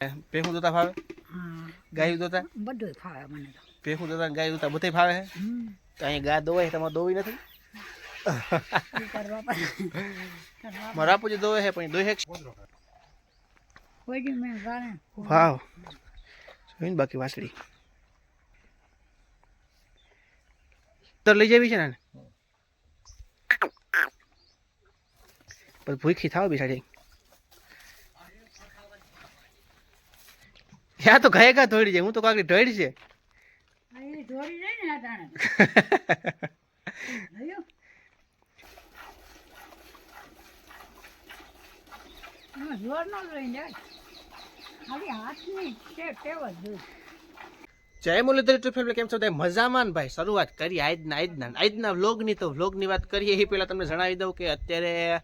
ભેહું દોતા ફાવે? હા. ગાયું દોતા બધું ફાવે મને તો. ભેહું દોતા ગાય દોતા બધે ફાવે છે કઈ તો અહીંયા ગા દોવાય તમારે દોવી નથી? મારા પૂજે દોવે છે પણ દોહે કોઈ દી મેં ગાને વાવ. જોઈને બાકી વાસળી. તો લઈ જવી છે ને? પછી ભૂખી થાવ બિસાડી યા તો ઘાય ઘા ધોડી જાય હું તો કાકડી ઢોળી છે. જાય. મુરલીધર ટુ ફેમિલી કેમ છો બધા? મજામાં ભાઈ? શરૂઆત કરીએ આજના આજના આજના વ્લોગની તો વ્લોગની વાત કરીએ. એ પહેલાં તમને જણાવી દઉં કે અત્યારે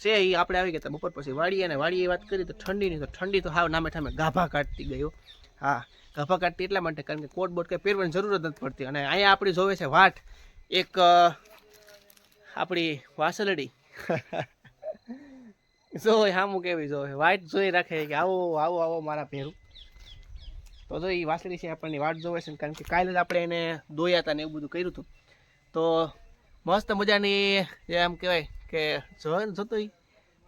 છે એ આપણે આવી ગયા બપોર પછી વાડીએ અને વાડીએ વાત કરી તો ઠંડીની, તો ઠંડી તો હાવ નામે ઠામે ગાભા કાઢતી ગયો હા. ગાભા કાઢતી એટલા માટે કારણ કે કોટ બોટ કંઈ પહેરવાની જરૂર જ નથી પડતી. અને અહીંયા આપણી જોવે છે વાટ, એક આપણી વાસલડી. જો હામું કેવી જો વાઇટ જોઈ રાખે કે આવો આવો આવો મારા પહેરું તો જો એ વાસળી છે આપણને વાટ જોવે છે કારણ કે કાલે જ આપણે એને દોયા હતા ને એવું બધું કર્યું હતું. તો મસ્ત મજાની આમ કહેવાય કે જોવે ને જોતો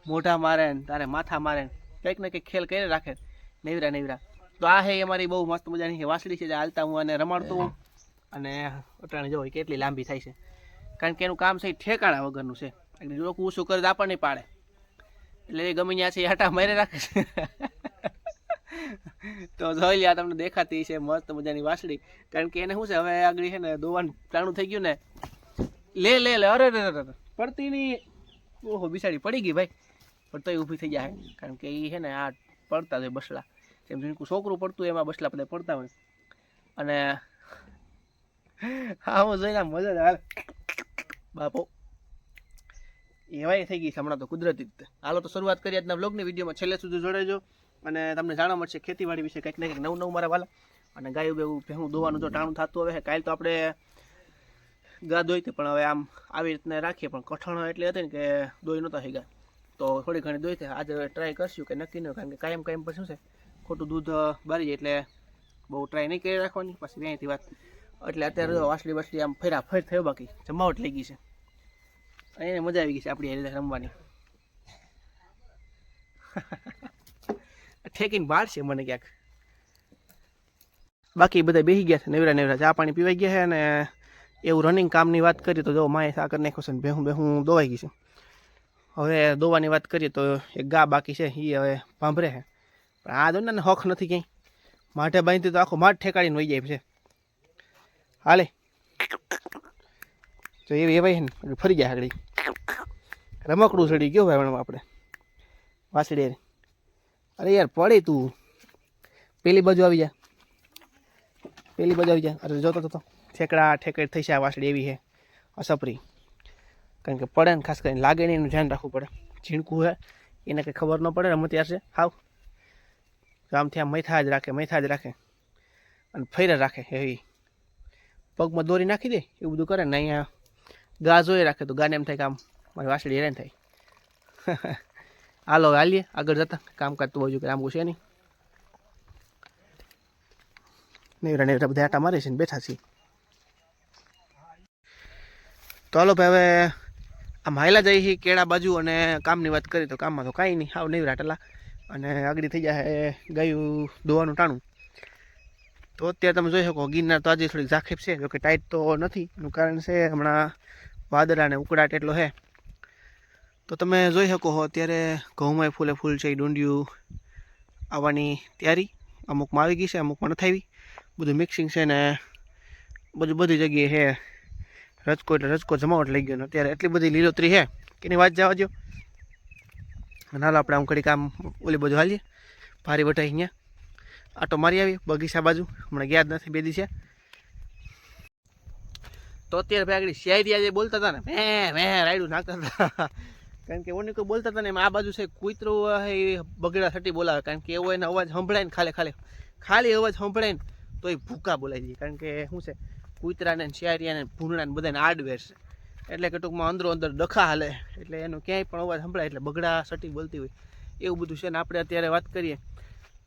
મોઢા મારે ને તારે માથા મારે ને કંઈક ને કંઈક ખેલ કરી રાખે નેવરા નેવરા. તો આ હે અમારી બહુ મસ્ત મજાની વાસળી છે જે હાલતા હું અને રમાડતું હોઉં. અને અટાણે જો કેટલી લાંબી થાય છે. કારણ કે એનું કામ છે ઠેકાણા વગરનું છે. એટલે જો ઊંચું કરે આપણને પાડે. એટલે એ ગમે ત્યાં છે હાટા મારી રાખે છે. તો જોઈ લે તમને દેખાતી છે મસ્ત મજાની વાસળી. કારણ કે એને શું છે, હવે આગળ છે ને દોવાનું ટાણું થઈ ગયું ને. લે લે લે. અરે. પડતી ની ઓહો બિસાડી પડી ગઈ ભાઈ. પણ તોય ઊભી થઈ જાય. કારણ કે એ છે ને આ પડતા હોય બસલા. જેમ જેમ છોકરું પડતું એમાં બસલા બધા પડતા હોય. અને હા હું જોઈને મજા આવે. બાપો. એવાય થઈ ગઈ છે હમણાં તો કુદરતી રીતે. હાલો તો શરૂઆત કરીએ આજના બ્લોગની વિડીયોમાં. છેલ્લે સુધી જોડાજો. અને તમને જાણવા મળશે ખેતીવાડી વિશે કંઈક ને કંઈક નવું નવું મારા વાલા. અને ગાયું બેવું ભેહું દોવાનું જો ટાણું થતું હવે કાલે તો આપણે ગા દોઈતી પણ હવે આમ આવી રીતના રાખીએ, પણ કઠણ એટલે હતી ને કે દોઈ નહોતા થઈ ગયા તો થોડી ઘણી દોઈ હતી. આજે ટ્રાય કરશું કે નક્કી નહીં કારણ કે કાયમ કાયમ પછી શું છે, ખોટું દૂધ બારી જાય એટલે બહુ ટ્રાય નહીં કરી રાખવાની. પછી ત્યાંથી વાત. એટલે અત્યારે વાસલી વાસળી આમ ફેરા ફેર થયો, બાકી જમાવટ લઈ ગઈ છે. એને મજા આવી ગઈ છે આપણી રીતે રમવાની. ઠેકીને બહાર છે મને ક્યાંક. બાકી બધા બેસી ગયા છે નેવરા નેવરા ચા પાણી પીવાઈ ગયા છે અને એવું રનિંગ કામની વાત કરીએ તો જો માએ સાકર નાખ્યો છે ને ભેહું ભેહું દોવાઈ ગઈ છે. હવે દોવાની વાત કરીએ તો એક ગા બાકી છે એ હવે ભાંભરે છે. પણ આ દોને હોખ નથી ક્યાંય. માઠે બાંધી તો આખો માઠ ઠેકાડીને વહી જાય છે. હાલે. તો એવી એવાય ને ફરી જાય આગળ. રમકડું ચડી ગયો ભાઈ આપણે. હારે. અરે યાર, પડી તું. પેલી બાજુ આવી જા. પેલી બાજુ આવી જા. અરે જોતો તો. ઠેકડા ઠેકડ થઈ આ વાસળી એવી છે, અસપરી. કારણ કે પડે ને ખાસ કરીને લાગે નહીં, એનું ધ્યાન રાખવું પડે. ઝીણકું હે એને કંઈ ખબર ન પડે રમત યાર છે. હાવ. આમથી આમ મૈથા જ રાખે, મૈથા જ રાખે. અને ફેરે રાખે એવી પગમાં દોરી નાખી દે, એવું બધું કરે ને અહીંયા ગા જોઈ રાખે, તો ગાને એમ થાય કે આમ મારી વાસળી હેરાન થાય. હાલો હવે હાલીએ, આગળ જતા. કામકાજ તો બાજુ કે આમ છે નહીં. નેવરા નેવરા બધા આટા મારે છે ને બેઠા છીએ. તો હાલો ભાઈ, હવે આમ હાયલા છે કેળા બાજુ અને કામની વાત કરી તો કામમાં તો કાંઈ નહીં. હાવ નહીં રાટલા અને આગળ થઈ જાય ગાયું દોવાનું ટાણું. તો અત્યારે તમે જોઈ શકો, ગિરનાર તો આજે થોડીક ઝાખેપ છે, જોકે ટાઈટ તો નથી. એનું કારણ છે હમણાં વાદળા અને ઉકળાટ એટલો છે તો તમે જોઈ શકો હો, અત્યારે ઘઉંમાં ફૂલે ફૂલ છે, એ ડુંડિયું આવવાની તૈયારી. અમુકમાં આવી ગઈ છે, અમુકમાં નથી આવી. બધું મિક્સિંગ છે ને બધું બધી જગ્યાએ છે રજકો એટલે રજકો જમાવટ લઈ ગયો અત્યારે એટલી બધી લીલોતરી છે. કે એની વાત જવા દો અને આપણે આમ ઘડીક આમ ઓલી બધું હાલીએ. ભારી વટાઈ અહીંયા. આટો મારી આવી, બગીચા બાજુ. હમણાં ગયા નથી, બે દિવસે. તો અત્યારે ભાઈ આગળ શિયારી આજે બોલતા હતા ને, મેં મેં રાયડું નાખતા હતા. કારણ કે ઓની કોઈ બોલતા હતા ને આ બાજુ છે, કુતરો એ બગડા થટી બોલાવે. કારણ કે એવો એનો અવાજ સંભળાય ને ખાલે ખાલે. ખાલી અવાજ સંભળાય ને તો એ ભૂકા બોલાઈ જાય કારણ કે શું છે કૂતરાને શિયારિયાને ભૂંગળાને બધાને આડવેર છે. એટલે કે ટૂંકમાં અંદરો અંદર ડખા હાલે. એટલે એનો ક્યાંય પણ અવાજ સંભળાય. એટલે બગડા સટી બોલતી હોય. એવું બધું છે ને આપણે અત્યારે વાત કરીએ.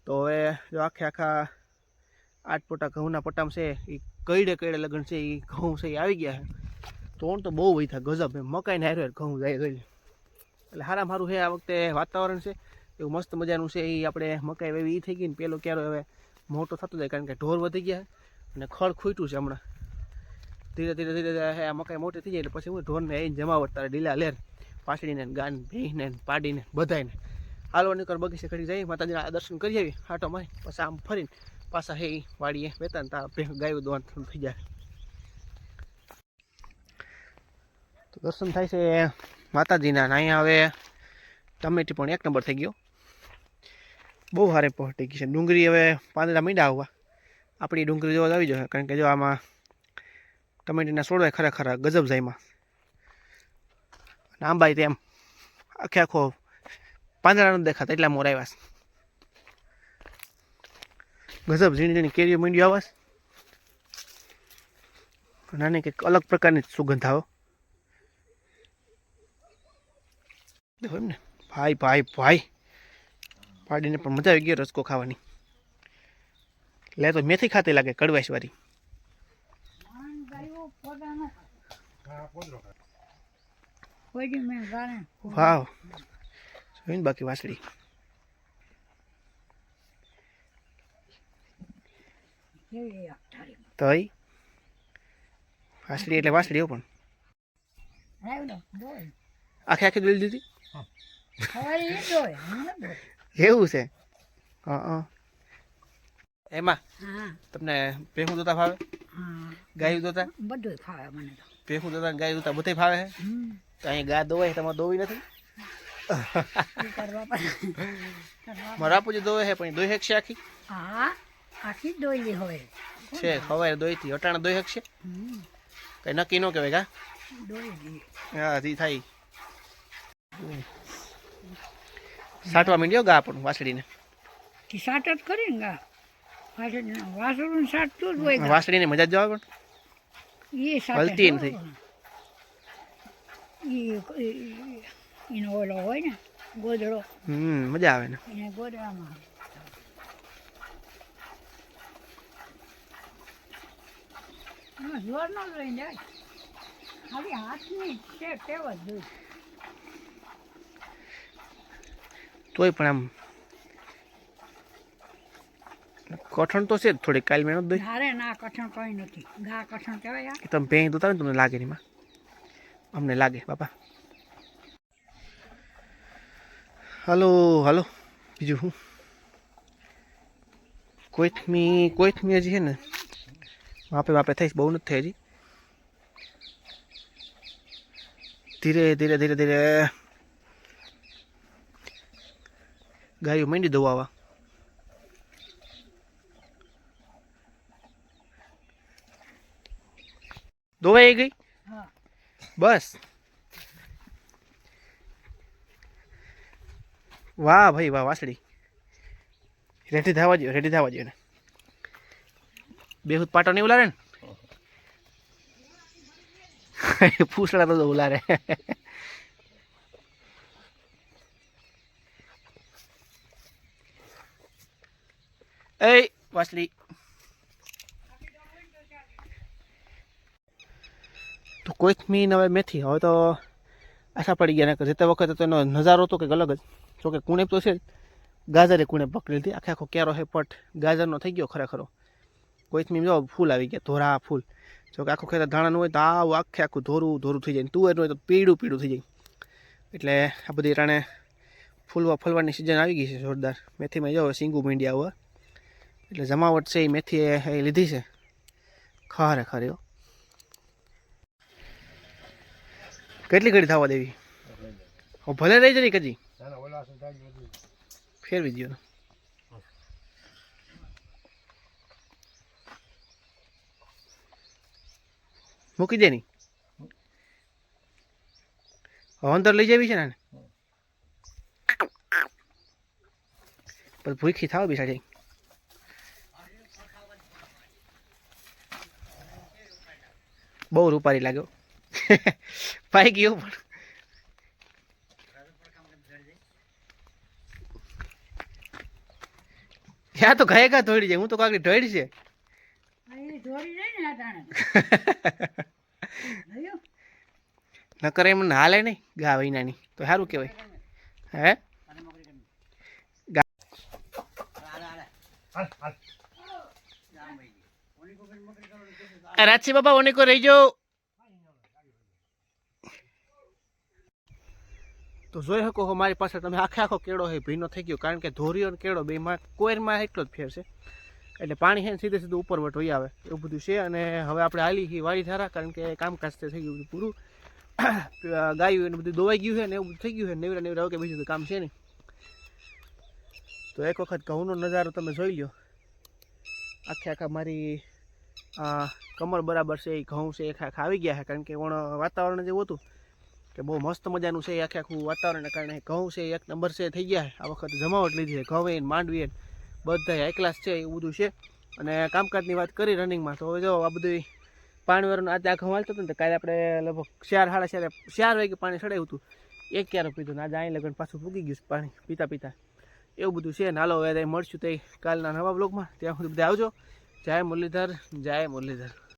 તો હવે જો આખે આખા આઠ પોટા ઘઉંના પટામ છે, એ કઈડે કઈડે લગ્ન છે, એ ઘઉં છે, એ આવી ગયા છે. તોણ તો બહુ વૈથા ગજબ. એમ મકાઈને હારે ઘઉં જાય ગઈ એટલે સારામાં સારું છે આ વખતે વાતાવરણ છે. એવું મસ્ત મજાનું છે. એ આપણે મકાઈ વેવી એ થઈ ગઈ ને પેલો ક્યારો હવે મોટો થતો જાય કારણ કે ઢોર વધી ગયા અને ખડ ખૂટ્યું છે હમણાં. ધીરે ધીરે ધીરે ધીરે મકાઈ મોટી થઈ જાય એટલે પછી હું ઢોરને આવીને જમાવટ તારે ઢીલા લેર, પાછળીને ગાન ભીને પાડીને બધાને હાલો નીકળ બગીચે કરી જઈ માતાજીના દર્શન કરી આવી આટો મારી પછી આમ ફરીને પાછા હે વાડીએ વેતા ને તા ગાયું દોન થઈ જાય. તો દર્શન થાય છે માતાજીના અહીંયા હવે ટમેટી પણ એક નંબર થઈ ગયો. બહુ સારી પહોંચી ગઈ છે. ડુંગળી હવે પાંદડા મીંડા આવવા. આપણી ડુંગળી જોવા આવી જશે, કારણ કે જો આમાં ટમેટીના છોડવાય ખરેખર ગજબ જાયમાં. અને આંબાઈ તેમ આખે આખો પાંદડા દેખાતા એટલા મોર આવ્યા ગજબ ઝીણી ઝીણી કેરીઓ મીંડી આવાસ નાની કંઈક અલગ પ્રકારની સુગંધ આવો. એમ ને. ભાઈ ભાઈ ભાઈ. પાડીને પણ મજા આવી ગઈ રસકો ખાવાની. લે તો મેથી ખાતી લાગે કડવાશ વાળી આણ ગાયો પોતા ન કોઈ દી મેં ગાણે વાવ. જોઈને બાકી વાસળી તઈ? વાસળી એટલે વાસળી હો પણ. આખે આખી દોઈ દીધી એવું છે? હા હા. એમાં? તમને ભેહું દોતા ફાવે? ગાયું દોતા? બધું ફાવે મને તો. દોતા ને ગાયું દોતા બધે ફાવે તો અહીંયા ગા દોવાય તમારે દોવી નથી? મારા આપું દોવે છે પણ દોઈ શકશે આખી? હા આખી દોયલી હોય. છે ખવાય દોઈથી અટાણા દોઈ હમ. કઈ નક્કી ન કહેવાય કા? દોઈ હા જી થાય. સાટવા માંડ્યો ગા પણ વાસળીને? તી સાટ જ કરી ને ગા? વાસણ વાસણ સાટતું જ હોય. વાસળીને મજા જ જવા પણ. હલતી. નથી. એનો ઓલો હોય ને ગોદડો. હમ મજા આવે ને. એને ગોદડામાં. જોર ન લઈને જાય. ખાલી હાથની ટેવ જ જોઈ. તોય પણ આમ કઠણ તો છે થોડી કાલ મહેનત દઈ. અરે ના કઠણ કઈ નથી. ગા કઠણ કહેવાય આ. તમે ભેં દોતા ને તમને લાગે નહીં માં. અમને લાગે બાપા. હલો હાલો. બીજું હું કોઈથમી કોઈથમી હજી છે ને? માપે માપે થઈશ બહુ નથી થઈ હજી. ધીરે ધીરે ધીરે ધીરે. ગાયો માંડી દઉં આવા. દોવાઈ ગઈ? બસ. વાહ ભાઈ વાહ વાસળી. રેડી થવા જોઈએ રેડી થવા જોઈએ ને બેહુદ પાટો નહીં ઉલારે ને? પૂછડા તો ઉલારે. એ વાસળી. તો કોથમીર હવે મેથી. હવે તો આશા પડી ગયા ને જતા વખતે તો એનો નજારો હતો કંઈક અલગ જ. જો કે કુણેપ તો છે જ. ગાજરે કુણેપ પકડી લીધી. આખે આખો ક્યારો હે પટ ગાજરનો થઈ ગયો ખરેખરો. કોથમીર જો ફૂલ આવી ગયા, ધોરા ફૂલ. જો કે આખું ખેતર ધાણાનું હોય તો આવું આખે આખું ધોરું ધોરું થઈ જાય. તુવેરનું હોય તો પીળું પીળું થઈ જાય. એટલે આ બધી રાણે ફૂલવા, ફૂલવાની સિઝન આવી ગઈ છે જોરદાર. મેથીમાં જાઓ સિંગુ મીંડિયા હોય. એટલે જમાવટ છે એ મેથી એ લીધી છે. ખરેખર, હો. કેટલી ઘડી થવા દેવી? ભલે રહી જરી કજી ફેરવી દો મૂકી દે ની. અંતર લઈ જવી છે ને? પછી ભૂખી થાવ બી સાડી બહુ રૂપારી લાગ્યો. પાઈ ગયો પણ ત્યાં તો ઘાય કા ધોડી જાય હું તો કાંકડી ઢળી છે. આ એ દોડી ને આ તાણે જોયું? નકર એમ હાલે નહીં ગા વૈનાની. તો સારું કહેવાય. હે? રાજસિંહ રાજસી બાબા ઓનેકો રહી જાઓ. તો જોઈ શકો છો મારી પાસે તમે આખે આખો કેળો છે, ભીનો થઈ ગયો. કારણ કે ધોરીઓ અને કેળો બેમાં કોયરમાં એટલો જ ફેર છે. એટલે પાણી છે સીધે સીધું ઉપર વટ વહી આવે, એવું બધું છે. અને હવે આપણે હાલી છીએ વાળી ધારા કારણ કે કામકાજ તે થઈ ગયું બધું પૂરું. ગાયું એને બધું દોવાઈ ગયું છે ને એવું થઈ ગયું છે. નેવરા નેવરા કે બીજું કામ છે નહીં. તો એક વખત ઘઉંનો નજારો તમે જોઈ લ્યો. આખે આખા મારી કમર બરાબર છે, એ ઘઉં છે એ આખા આવી ગયા છે. કારણ કે વણ વાતાવરણ જેવું હતું. કે બહુ મસ્ત મજાનું છે એ આખે આખું વાતાવરણને કારણે ઘઉં છે, એક નંબર છે, થઈ ગયા. આ વખત જમાવટ લીધી છે, ઘઉં એને માંડવી બધા હાઈ ક્લાસ છે, એવું બધું છે. અને કામકાજની વાત કરી રનિંગમાં તો હવે જો આ બધું પાણીવાળું આજે આ ઘઉં હાલતું હતું ને કાલે આપણે લગભગ ચાર, સાડા ચારે ચાર વાગે પાણી ચડાવ્યું હતું. એક ક્યારે પીધું ને, આજે અહીં લગન પાછું ફૂગી ગયું પાણી, પીતા પીતા. એવું બધું છે. ને હાલો, હવે મળશું તે કાલના નવા બ્લોગમાં ત્યાં સુધી બધા આવજો. જય મુરલીધર જય મુરલીધર.